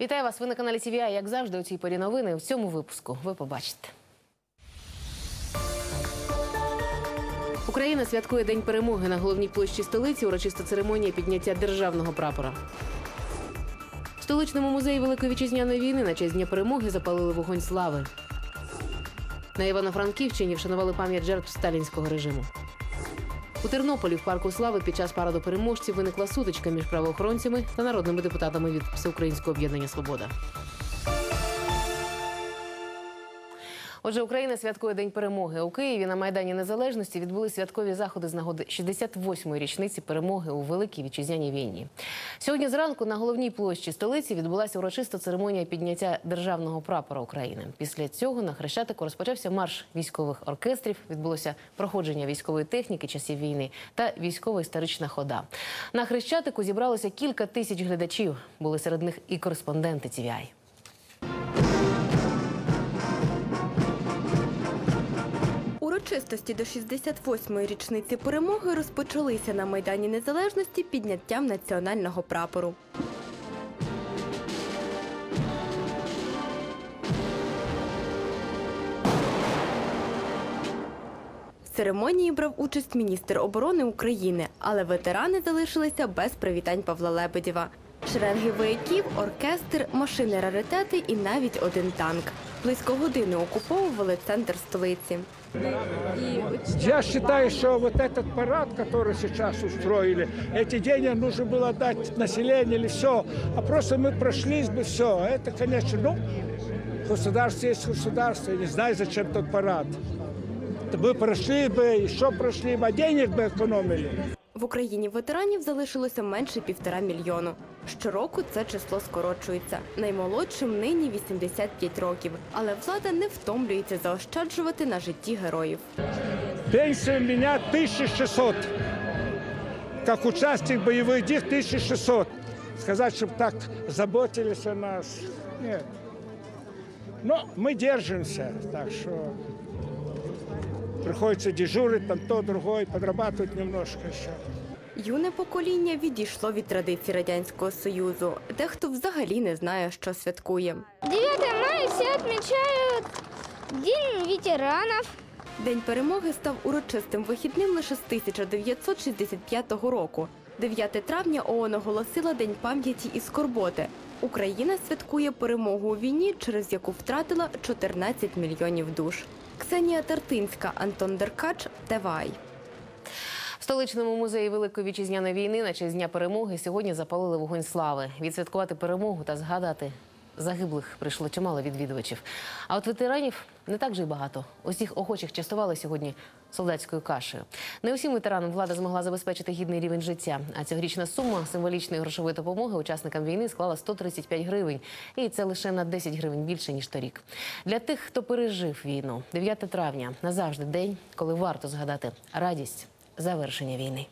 Вітаю вас. Ви на каналі TVI. Як завжди, у цій порі новини в цьому випуску ви побачите. Україна святкує День перемоги на головній площі столиці. Урочиста церемонія підняття державного прапора. В столичному музеї Великої вітчизняної війни на честь Дня перемоги запалили вогонь слави. На Івано-Франківщині вшанували пам'ять жертв сталінського режиму. У Тернополі в парку слави під час параду переможців виникла сутичка між правоохоронцями та народними депутатами від Всеукраїнського об'єднання Свобода. Отже, Україна святкує День перемоги у Києві. На майдані Незалежності відбули святкові заходи з нагоди 68-ї річниці перемоги у Великій вітчизняній війні. Сьогодні зранку на головній площі столиці відбулася урочиста церемонія підняття державного прапора України. Після цього на Хрещатику розпочався марш військових оркестрів. Відбулося проходження військової техніки часів війни та військово-історична хода. На Хрещатику зібралося кілька тисяч глядачів. Були серед них і кореспонденти TVI. Урочистості до 68-ї річниці перемоги розпочалися на Майдані Незалежності підняттям національного прапору. В церемонії брав участь міністр оборони України, але ветерани залишилися без привітань Павла Лебедєва. Шеренги вояків, оркестр, машини раритети і навіть один танк. Близько години окуповували центр столиці. Я считаю, что вот этот парад, который сейчас устроили, эти деньги нужно было дать населению или все, а просто мы прошлись бы все. Это, конечно, ну, государство есть государство, я не знаю, зачем тот парад. Да Мы прошли бы, еще прошли бы, а денег бы экономили. В Україні ветеранів залишилося менше півтора мільйону. Щороку це число скорочується. Наймолодшим нині 85 років. Але влада не втомлюється заощаджувати на житті героїв. Пенсия у меня 1600. Как участник боевых дел 1600. Сказать, чтобы так заботились о нас, нет. Но мы держимся, так что приходится дежурить, там то, другое, подрабатывать немножко еще. Юне покоління відійшло від традицій радянського союзу. Дехто взагалі не знає, що святкує. 9 мая все отмечают День ветеранов. День перемоги став урочистим вихідним лише з 1965 року. 9 травня ООН оголосила День пам'яті і скорботи. Україна святкує перемогу у війні, через яку втратила 14 мільйонів душ. Ксенія Тартинська, Антон Деркач, ТВАЙ. Столичному музеї Великої вітчизняної війни на честь дня перемоги сьогодні запалили вогонь слави. Відсвяткувати перемогу та згадати загиблих прийшло чимало відвідувачів. А от ветеранів не так же й багато. Усіх охочих частували сьогодні солдатською кашею. Не усім ветеранам влада змогла забезпечити гідний рівень життя. А цьогорічна сума символічної грошової допомоги учасникам війни склала 135 гривень. І це лише на 10 гривень більше ніж торік. Для тих, хто пережив війну, 9 травня назавжди день, коли варто згадати радість завершення війни.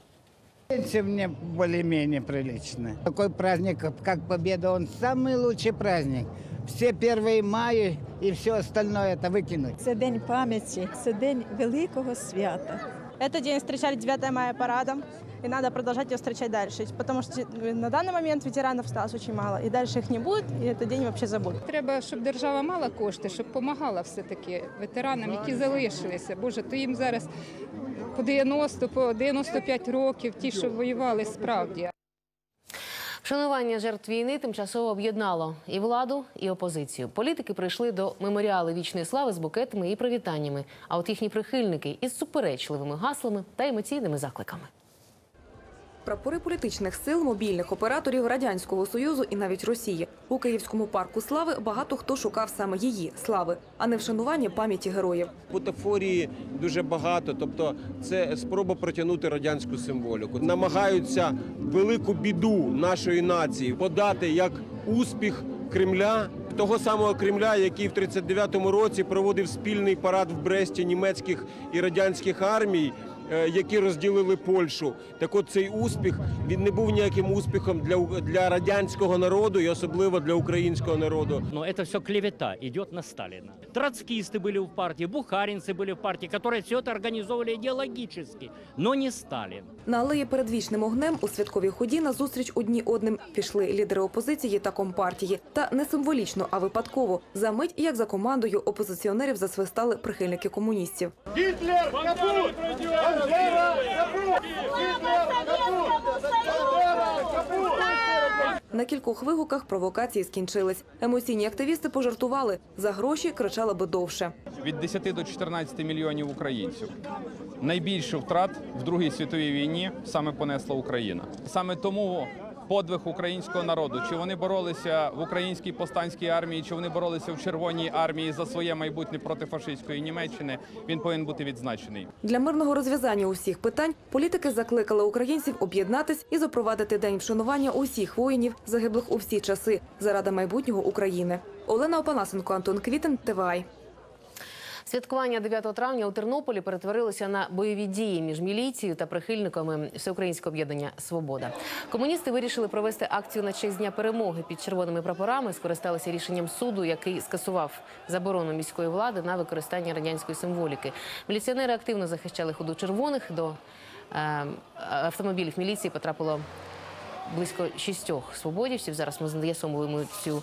Пенсия мне более-менее приличная. Такой праздник, как Победа, он самый лучший праздник. Все 1 мая и все остальное это выкинуть. Це день пам'яті, це день великого свята. Этот день встречали 9 мая парадом, и надо продолжать его встречать дальше, потому что на данный момент ветеранов осталось очень мало, и дальше их не будет, и этот день вообще забудут. Треба, щоб держава мала кошти, щоб допомагала все-таки ветеранам, які залишилися. Боже, то їм зараз по 90, по 95 років, ті, що воювали справді. Вшанування жертв війни тимчасово об'єднало і владу, і опозицію. Політики прийшли до меморіали вічної слави з букетами і привітаннями. А от їхні прихильники із суперечливими гаслами та емоційними закликами. Прапори політичних сил, мобільних операторів радянського союзу і навіть Росії у Київському парку слави багато хто шукав саме її слави, а не вшанування пам'яті героїв. Бутафорії дуже багато, тобто це спроба протягнути радянську символіку. Намагаються велику біду нашої нації подати як успіх Кремля, того самого Кремля, який в 39-му році проводив спільний парад в Бресті німецьких і радянських армій. е, які розділили Польщу. Так от цей успіх він не був ніяким успіхом для, у- для радянського народу і особливо для українського народу. Но это все клевета идет на Сталина. Троцкисты были в партии, бухаринцы были в партии, которые все это организовывали идеологически, но не Сталин. На алеї перед вічним огнем у святковій ході на зустріч одні одним пішли лідери опозиції та компартії. Та не символічно, а випадково. За мить, як за командою опозиціонерів засвистали прихильники комуністів. На кількох вигуках провокації скінчились. Емоційні активісти пожартували. За гроші кричали би довше. від 10 до 14 мільйонів українців. Найбільше втрат в Другій світовій війні саме понесла Україна. Саме тому подвиг українського народу, чи вони боролися в українській повстанській армії, чи вони боролися в Червоній армії за своє майбутнє проти фашистської Німеччини, він повинен бути відзначений. Для мирного розв'язання усіх питань політики закликали українців об'єднатись і запровадити день вшанування усіх воїнів, загиблих у всі часи, заради майбутнього України. Олена Опанасенко, Антон Квітин, ТВАЙ. Святкування 9 травня у Тернополі перетворилося на бойові дії між міліцією та прихильниками Всеукраїнського об'єднання Свобода. Комуністи вирішили провести акцію на честь дня перемоги під червоними прапорами. Скористалися рішенням суду, який скасував заборону міської влади на використання радянської символіки. Міліціонери активно захищали ходу червоних. До е, автомобілів міліції потрапило близько шістьох свободівців. Зараз ми з'ясовуємо цю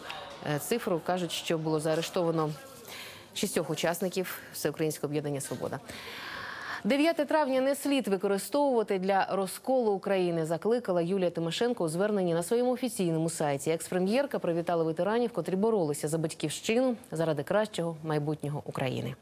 е, цифру. кажуть, що було заарештовано шістьох учасників Всеукраїнського об'єднання Свобода. 9 травня не слід використовувати для розколу України, закликала Юлія Тимошенко у зверненні на своєму офіційному сайті. Екс-прем'єрка привітала ветеранів, котрі боролися за батьківщину заради кращого майбутнього України.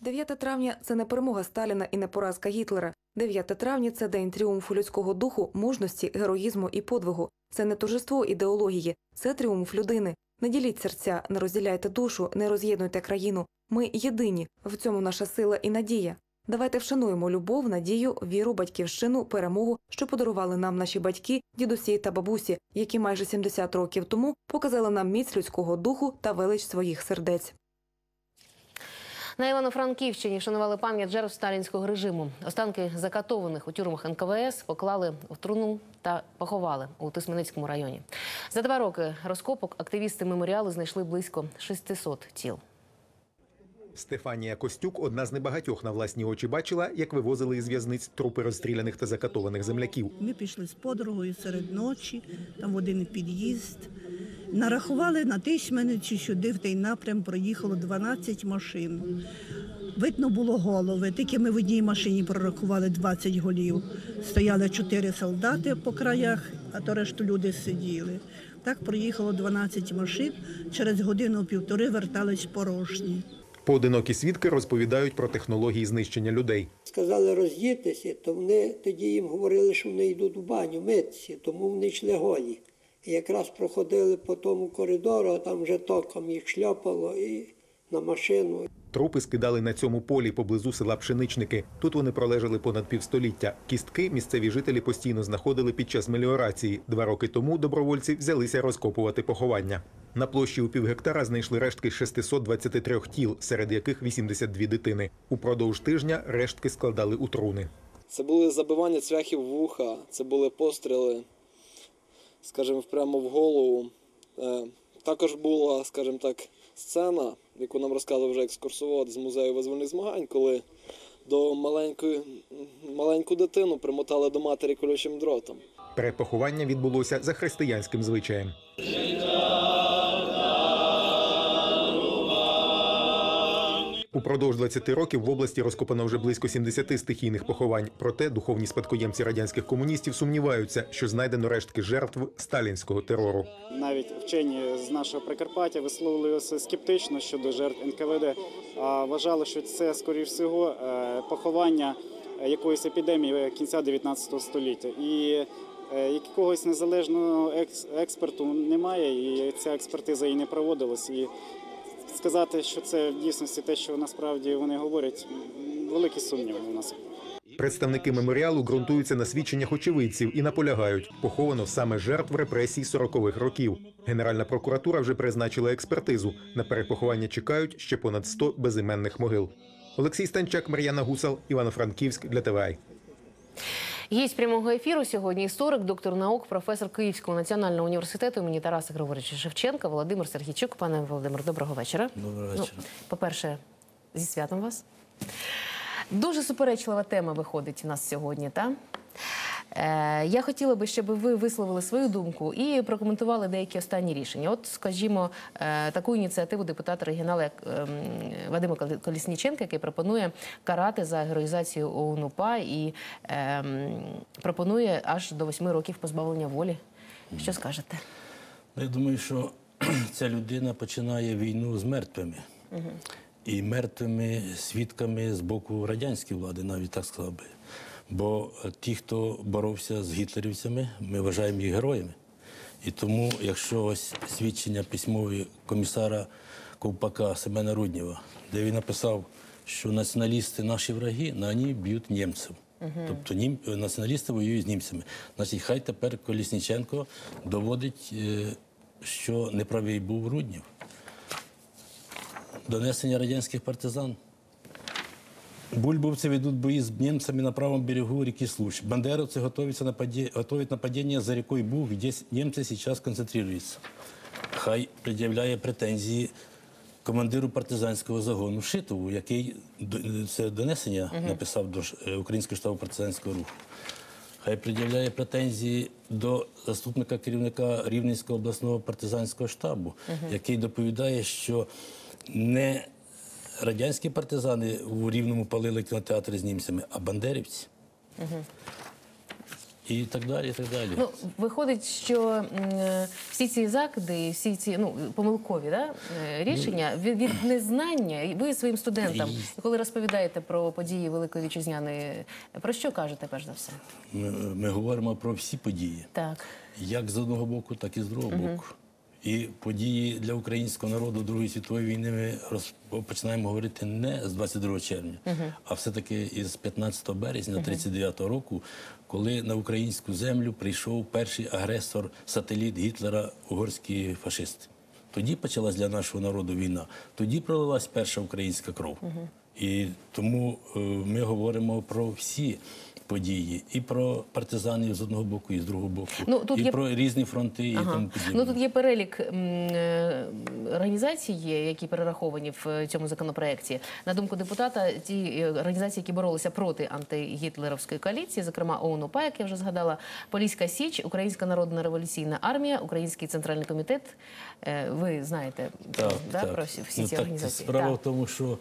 9 травня це не перемога Сталіна і не поразка Гітлера. 9 травня це день тріумфу людського духу, мужності, героїзму і подвигу. Це не торжество ідеології, це тріумф людини. Не діліть серця, не розділяйте душу, не роз'єднуйте країну. Ми єдині. В цьому наша сила і надія. Давайте вшануємо любов, надію, віру, батьківщину, перемогу, що подарували нам наші батьки, дідусі та бабусі, які майже 70 років тому показали нам міць людського духу та велич своїх сердець. На Івано-Франківщині шанували пам'ять жертв сталінського режиму. Останки закатованих у тюрмах НКВС поклали в труну та поховали у Тисменицькому районі. За два роки розкопок активісти меморіалу знайшли близько 600 тіл. Стефанія Костюк одна з небагатьох на власні очі бачила, як вивозили із в'язниць трупи розстріляних та закатованих земляків. Ми пішли з подругою серед ночі, там в один під'їзд. Нарахували на Тисьменицю, сюди в той напрям проїхало 12 машин. Видно було голови. Тільки ми в одній машині прорахували 20 голів. Стояли чотири солдати по краях, а то решту люди сиділи. Так проїхало 12 машин. Через годину-півтори вертались порожні. Поодинокі свідки розповідають про технології знищення людей. Сказали роздітися, то вони тоді їм говорили, що вони йдуть в баню митися, тому вони йшли голі. І якраз проходили по тому коридору, а там вже током їх шльопало і на машину. Трупи скидали на цьому полі поблизу села Пшеничники. Тут вони пролежали понад півстоліття. Кістки місцеві жителі постійно знаходили під час меліорації. Два роки тому добровольці взялися розкопувати поховання. На площі у півгектара знайшли рештки 623 тіл, серед яких 82 дитини. Упродовж тижня рештки складали у труни. Це були забивання цвяхів вуха, це були постріли, скажімо, прямо в голову. Е, Також була, скажімо так, сцена, яку нам розказував вже екскурсовод з музею визвольних змагань, коли до маленької маленьку дитину примотали до матері колючим дротом. Перепоховання відбулося за християнським звичаєм. Упродовж 20 років в області розкопано вже близько 70 стихійних поховань. Проте духовні спадкоємці радянських комуністів сумніваються, що знайдено рештки жертв сталінського терору. Навіть вчені з нашого Прикарпаття висловлювалися скептично щодо жертв НКВД. А вважали, що це, скоріш всього, е, поховання якоїсь епідемії кінця 19 століття. І е, якогось незалежного екс- експерту немає, і ця експертиза і не проводилась. І сказати, що це в дійсності те, що насправді вони говорять, великі сумніви у нас. Представники меморіалу ґрунтуються на свідченнях очевидців і наполягають, поховано саме жертв репресій 40-х років. Генеральна прокуратура вже призначила експертизу. На перепоховання чекають ще понад 100 безіменних могил. Олексій Станчак, Мар'яна Гусал, Івано-Франківськ для ТВА. Гість прямого ефіру сьогодні історик, доктор наук, професор Київського національного університету імені Тараса Григоровича Шевченка Володимир Сергійчук. Пане Володимир, доброго вечора. Доброго Ну, вечора. по-перше, зі святом вас. Дуже суперечлива тема виходить у нас сьогодні, так? Е, я хотіла би, щоб ви висловили свою думку і прокоментували деякі останні рішення. От, скажімо, е, таку ініціативу депутата регіонала ем, Вадима Колісніченка, який пропонує карати за героїзацію ОУН-УПА і ем, пропонує аж до восьми років позбавлення волі. Що скажете? Ну, Я думаю, що ця людина починає війну з мертвими. І мертвими свідками з боку радянської влади, навіть так сказав би. Бо е, ті, хто боровся з гітлерівцями, ми вважаємо їх героями. І тому, якщо ось свідчення письмові комісара Ковпака Семена Руднєва, де він написав, що націоналісти наші враги, на вони б'ють німців. Тобто нім, націоналісти воюють з німцями. Значить, хай тепер Колісніченко доводить, е, що неправий був Руднєв. Донесення радянських партизан. Бульбовці ведуть бої з німцями на правому берегу реки Случ. Бандеровці готують нападіння за рекою Буг, де німці зараз концентруються. Хай пред'являє претензії командиру партизанського загону Шитову, який це донесення написав до е, Українського штабу партизанського руху. Хай пред'являє претензії до заступника керівника Рівненського обласного партизанського штабу, який доповідає, що не радянські партизани у Рівному палили кінотеатри з німцями, а бандерівці. І так далі, і так далі. Ну, виходить, що е, всі ці закиди, всі ці ну, помилкові да, е, рішення від, від незнання, ви своїм студентам, коли розповідаєте про події Великої Вітчизняної, про що кажете перш за все? Ми, ми говоримо про всі події, Так. як з одного боку, так і з другого Мгм. боку. І події для українського народу Другої світової війни ми роз... починаємо говорити не з 22 червня, а все-таки із 15 березня Мгм. 39 року, коли на українську землю прийшов перший агресор, сателіт Гітлера, угорські фашисти. Тоді почалась для нашого народу війна. Тоді пролилась перша українська кров. І тому е, ми говоримо про всі події, і про партизанів з одного боку, і з другого боку, Ну, тут і є- про різні фронти, і Ага. тому подібне. Ну тут є перелік е, організацій, які перераховані в е, цьому законопроекті. На думку депутата, ті організації, які боролися проти антигітлерівської коаліції, зокрема ОУН-УПА, як я вже згадала, Поліська Січ, Українська народна революційна армія, Український центральний комітет. Ви знаєте Так, да, так. про всі, Ну, ці так, організації. Справа Так. в тому, що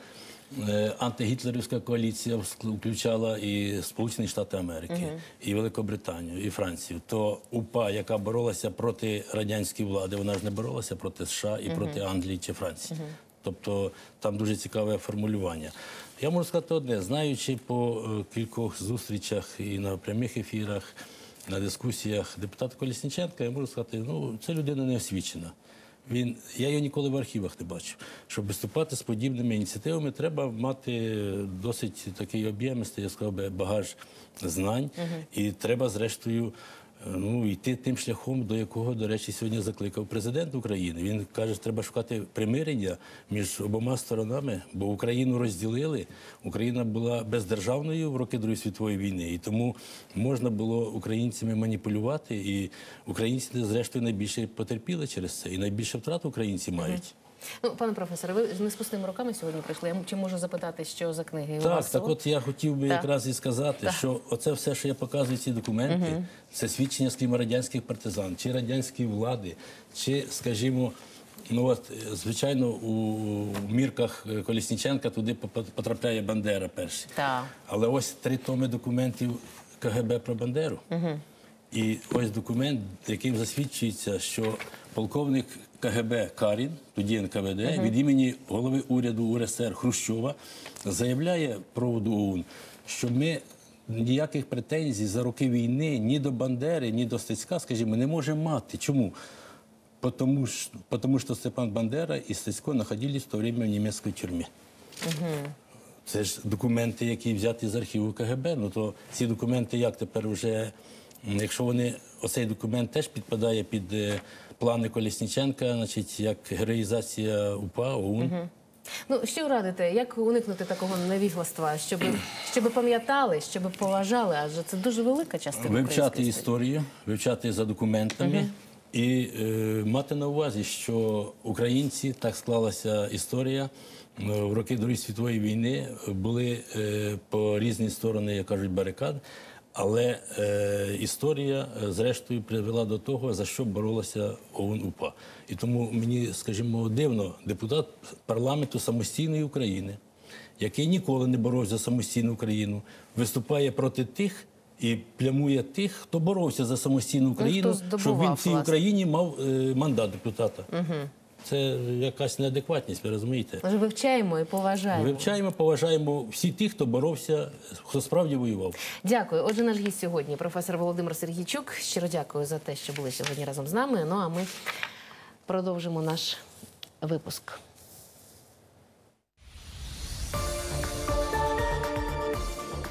антигітлерівська коаліція включала і Сполучені Штати Америки, і Великобританію, і Францію. То УПА, яка боролася проти радянської влади, вона ж не боролася проти США і проти Англії чи Франції. Тобто там дуже цікаве формулювання. Я можу сказати одне, знаючи по е, кількох зустрічах і на прямих ефірах, на дискусіях депутата Колісніченка, я можу сказати, ну це людина не освічена. Він, я його ніколи в архівах не бачив. Щоб виступати з подібними ініціативами, треба мати досить такий об'ємистий, я сказав би, багаж знань. І треба, зрештою, ну, йти тим шляхом, до якого, до речі, сьогодні закликав президент України. Він каже, що треба шукати примирення між обома сторонами, бо Україну розділили. Україна була бездержавною в роки Другої світової війни, і тому можна було українцями маніпулювати. І українці, зрештою, найбільше потерпіли через це, і найбільше втрат українці мають. Ну, пане професоре, ви не з пустими руками сьогодні прийшли. Я чи можу запитати, що за книги у Так, вас? так от я хотів би Так. якраз і сказати, Так. що оце все, що я показую, ці документи, Мгм. це свідчення, скажімо, радянських партизан, чи радянської влади, чи, скажімо, ну от, е, звичайно, у мірках е, Колісніченка туди потрапляє Бандера перший. Так. Але ось три томи документів КГБ про Бандеру. Угу. І ось документ, яким засвідчується, що полковник КГБ Карін, тоді НКВД, Мгм. від імені голови уряду УРСР Хрущова заявляє проводу ОУН, що ми ніяких претензій за роки війни ні до Бандери, ні до Стецька, скажімо, не можемо мати. Чому? Потому, ш- потому что Степан Бандера и Стецько находились в то время в німецькій тюрмі. Угу. Це ж документи, які взяті з архіву КГБ. Ну то ці документи як тепер вже, якщо вони, оцей документ теж підпадає під е, плани Колісніченка, значить, як героїзація УПА, ОУН. Ну що радите, як уникнути такого невігластва, щоб, щоб пам'ятали, щоб поважали, адже це дуже велика частина Вивчати історію, вивчати за документами і е, мати на увазі, що українці так склалася історія. В роки Другої світової війни були е, по різні сторони, як кажуть, барикад. Але е, історія, е, зрештою, привела до того, за що боролася ОУН-УПА. І тому мені, скажімо, дивно, депутат парламенту самостійної України, який ніколи не боровся за самостійну Україну, виступає проти тих і плямує тих, хто боровся за самостійну Україну, здобував, щоб він в цій власне. Україні мав е, мандат депутата. Угу. Це якась неадекватність, ви розумієте? Ми вивчаємо і поважаємо. Вивчаємо, поважаємо всі тих, хто боровся, хто справді воював. Дякую. Отже, наш гість сьогодні професор Володимир Сергійчук. Щиро дякую за те, що були сьогодні разом з нами. Ну а ми продовжимо наш випуск.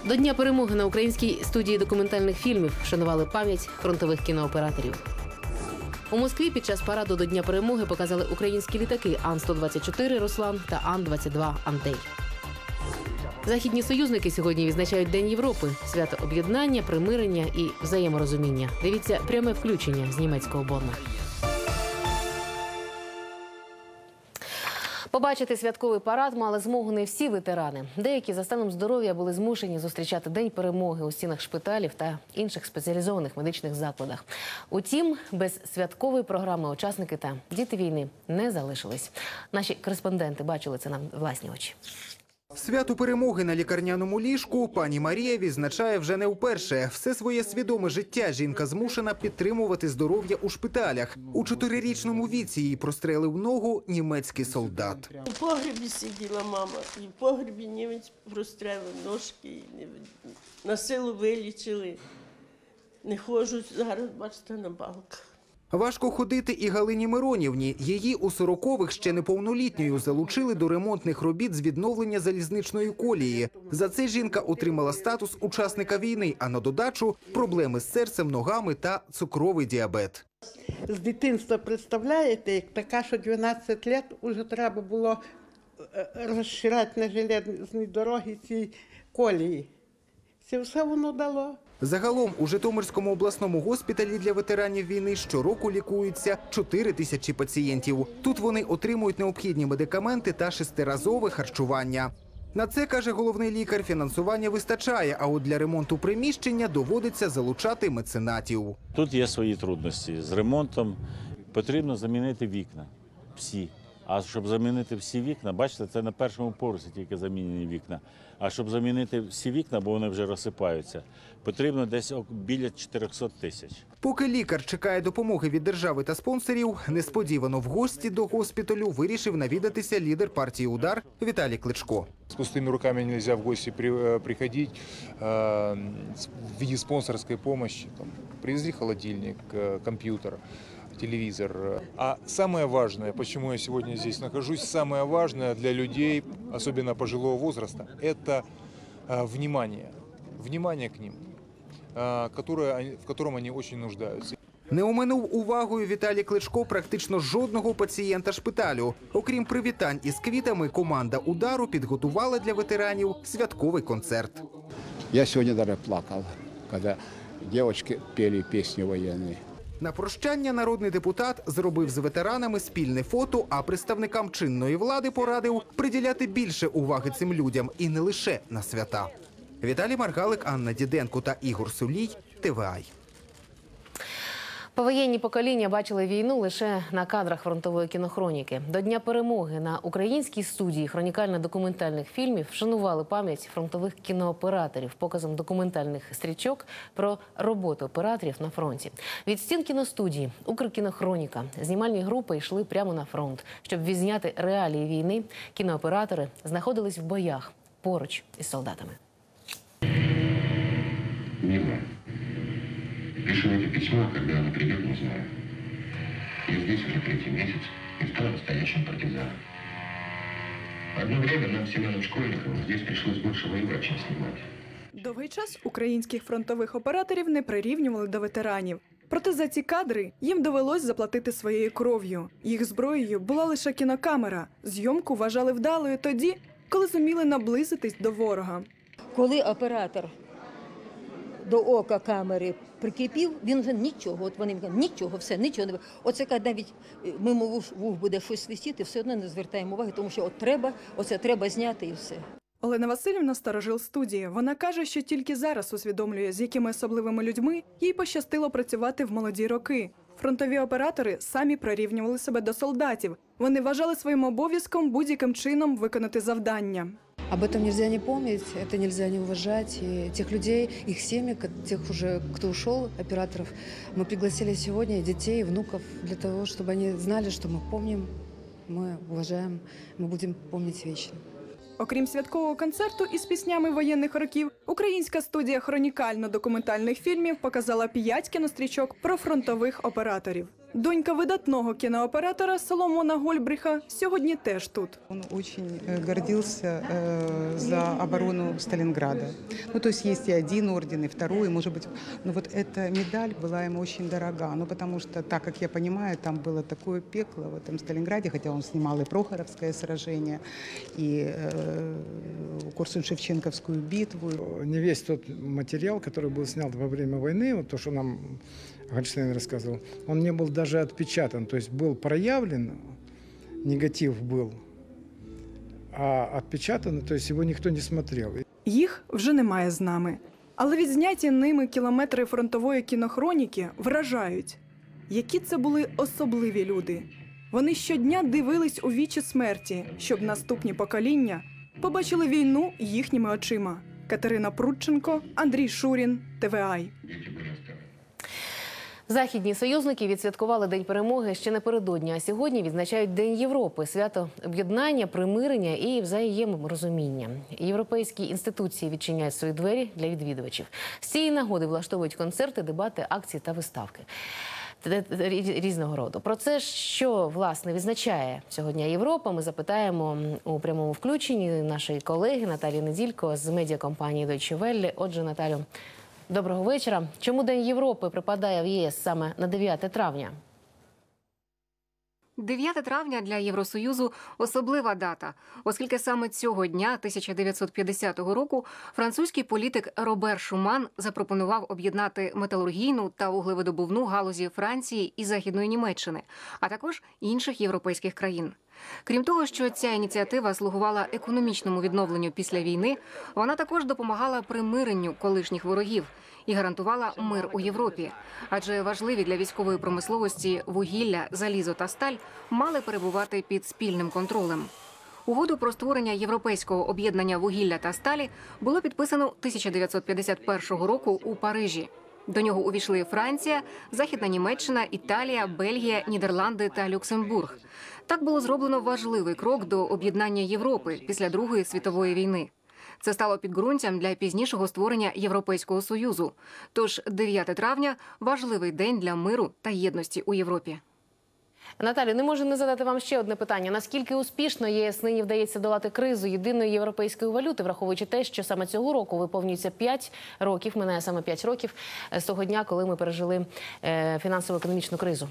До Дня перемоги на українській студії документальних фільмів вшанували пам'ять фронтових кінооператорів. У Москві під час параду до Дня перемоги показали українські літаки Ан-124 Руслан та Ан-22 Антей. Західні союзники сьогодні відзначають День Європи, свято об'єднання, примирення і взаєморозуміння. Дивіться пряме включення з німецького Бонна. Побачити святковий парад мали змогу не всі ветерани. Деякі за станом здоров'я були змушені зустрічати День перемоги у стінах шпиталів та інших спеціалізованих медичних закладах. Утім, без святкової програми учасники та діти війни не залишились. Наші кореспонденти бачили це на власні очі. Свято перемоги на лікарняному ліжку пані Марія відзначає вже не вперше. Все своє свідоме життя жінка змушена підтримувати здоров'я у шпиталях. У чотирирічному віці їй прострелив ногу німецький солдат. У погребі сиділа мама, і в погребі німець прострелив ножки, і на силу вилічили. Не ходжу зараз, бачите, на балках. Важко ходити і Галині Миронівні. Її у сорокових ще неповнолітньою залучили до ремонтних робіт з відновлення залізничної колії. За це жінка отримала статус учасника війни, а на додачу проблеми з серцем, ногами та цукровий діабет. з дитинства представляєте, як така, що 12 років вже треба було е, розширяти на железні дороги ці колії. Це все воно дало. Загалом у Житомирському обласному госпіталі для ветеранів війни щороку лікуються 4 тисячі пацієнтів. Тут вони отримують необхідні медикаменти та шестиразове харчування. На це каже головний лікар, фінансування вистачає, а от для ремонту приміщення доводиться залучати меценатів. Тут є свої трудності з ремонтом. Потрібно замінити вікна. Всі. А щоб замінити всі вікна, бачите, це на першому поверсі тільки замінені вікна. А щоб замінити всі вікна, бо вони вже розсипаються, потрібно десь ок- біля 400 тисяч. Поки лікар чекає допомоги від держави та спонсорів, несподівано в гості до госпіталю вирішив навідатися лідер партії Удар Віталій Кличко. С пустыми руками нельзя в гости при- э, приходить. Э, с- В виде спонсорской помощи там, привезли холодильник, э, компьютер, телевизор. А самое важное, почему я сегодня здесь нахожусь, самое важное для людей, особенно пожилого возраста, это э, внимание. Внимание к ним, э, которое, они- в котором они очень нуждаются. Не оминув увагою Віталій Кличко практично жодного пацієнта шпиталю. Окрім привітань із квітами, команда удару підготувала для ветеранів святковий концерт. Я сегодня даже плакал, когда девочки пели песни военные. На прощання народний депутат зробив з ветеранами спільне фото, а представникам чинної влади порадив приділяти більше уваги цим людям і не лише на свята. Віталій Маргалик, Анна Діденко та Ігор Сулій. ТВАЙ. Повоєнні покоління бачили війну лише на кадрах фронтової кінохроніки. До Дня перемоги на українській студії хронікально-документальних фільмів вшанували пам'ять фронтових кінооператорів показом документальних стрічок про роботу операторів на фронті. Від стін кіностудії Укркінохроніка знімальні групи йшли прямо на фронт, щоб відзняти реалії війни. Кінооператори знаходились в боях поруч із солдатами. Пишу это письмо, когда она придет, не знаю. Я здесь уже третий месяц и стал настоящим партизаном. Одно время нам, Семеном Школьниковым, здесь пришлось больше воевать, чем снимать. Довгий час українських фронтових операторів не прирівнювали до ветеранів. Проте за ці кадри їм довелось заплатити своєю кров'ю. Їх зброєю була лише кінокамера. Зйомку вважали вдалою тоді, коли зуміли наблизитись до ворога. Коли оператор до ока камери прикипів, він вже нічого. От вони нічого, все, нічого не. Оце коли навіть е, мимо вух буде щось свистіти, все одно не звертаємо уваги, тому що от треба, оце треба зняти і все. Олена Васильівна старожил студії. Вона каже, що тільки зараз усвідомлює, з якими особливими людьми їй пощастило працювати в молоді роки. Фронтові оператори самі прирівнювали себе до солдатів. Вони вважали своїм обов'язком будь-яким чином виконати завдання. Об этом нельзя не помнить, это нельзя не уважать. И тех людей, их семьи, ко- тех уже, кто ушел, операторов, мы пригласили сегодня и детей, и внуков, для того, чтобы они знали, что мы помним, мы уважаем, мы будем помнить вечно. Окрім святкового концерту із піснями воєнних років, українська студія хронікально-документальних фільмів показала п'ять кінострічок про фронтових операторів. Донька видатного кінооператора Соломона Гольбріха сьогодні теж тут. Он очень э, гордился э, за оборону Сталинграда. Ну, то есть есть и один орден, и второй, может быть. Но вот эта медаль была ему очень дорога. Ну, потому что, так как я понимаю, там было такое пекло в этом Сталинграде, хотя он снимал и Прохоровское сражение, и э, Корсунь-Шевченковскую битву. не весь тот материал, который был снят во время войны, вот то, что нам Гольштейн рассказывал, он не был даже отпечатан, то есть был проявлен, негатив был, а отпечатан, то есть его никто не смотрел. Їх вже немає з нами. Але відзняті ними кілометри фронтової кінохроніки вражають. Які це були особливі люди. Вони щодня дивились у вічі смерті, щоб наступні покоління побачили війну їхніми очима. Катерина Прудченко, Андрій Шурін, ТВАЙ. Західні союзники відсвяткували День перемоги ще напередодні, а сьогодні відзначають День Європи, свято об'єднання, примирення і взаєморозуміння. Європейські інституції відчиняють свої двері для відвідувачів. З цієї нагоди влаштовують концерти, дебати, акції та виставки. Різного роду про це, що власне відзначає сьогодні Європа. Ми запитаємо у прямому включенні нашої колеги Наталі Неділько з медіакомпанії Deutsche Welle. Отже, Наталю, Доброго вечора. Чому День Європи припадає в ЄС саме на 9 травня? 9 травня для Євросоюзу особлива дата, оскільки саме цього дня, 1950 року, французький політик Робер Шуман запропонував об'єднати металургійну та вуглевидобувну галузі Франції і Західної Німеччини, а також інших європейських країн. Крім того, що ця ініціатива слугувала економічному відновленню після війни, вона також допомагала примиренню колишніх ворогів і гарантувала мир у Європі. Адже важливі для військової промисловості вугілля, залізо та сталь мали перебувати під спільним контролем. Угоду про створення європейського об'єднання вугілля та сталі було підписано 1951 року у Парижі. До нього увійшли Франція, Західна Німеччина, Італія, Бельгія, Нідерланди та Люксембург. Так було зроблено важливий крок до об'єднання Європи після Другої світової війни. Це стало підґрунтям для пізнішого створення Європейського союзу. Тож 9 травня важливий день для миру та єдності у Європі. Наталю, не можу не задати вам ще одне питання: наскільки успішно ЄС нині вдається долати кризу єдиної європейської валюти, враховуючи те, що саме цього року виповнюється 5 років, минає саме 5 років е, з того дня, коли ми пережили е, фінансово-економічну кризу.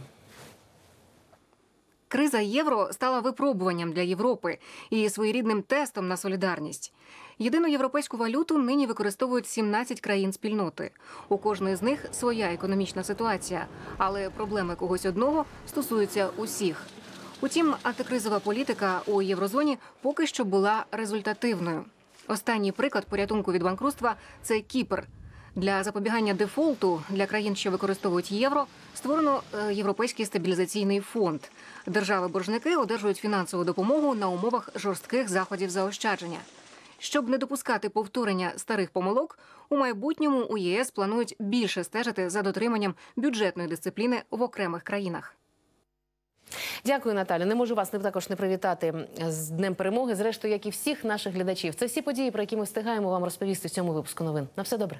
Криза євро стала випробуванням для Європи і своєрідним тестом на солідарність. Єдину європейську валюту нині використовують 17 країн спільноти. У кожної з них своя економічна ситуація, але проблеми когось одного стосуються усіх. Утім, антикризова політика у єврозоні поки що була результативною. Останній приклад порятунку від банкрутства це Кіпр. Для запобігання дефолту для країн, що використовують євро, створено е, європейський стабілізаційний фонд. Держави-боржники одержують фінансову допомогу на умовах жорстких заходів заощадження. Щоб не допускати повторення старих помилок, у майбутньому у ЄС планують більше стежити за дотриманням бюджетної дисципліни в окремих країнах. Дякую, Наталю. Не можу вас не також не привітати з Днем перемоги. Зрештою, як і всіх наших глядачів. Це всі події, про які ми встигаємо вам розповісти в цьому випуску новин. На все добре.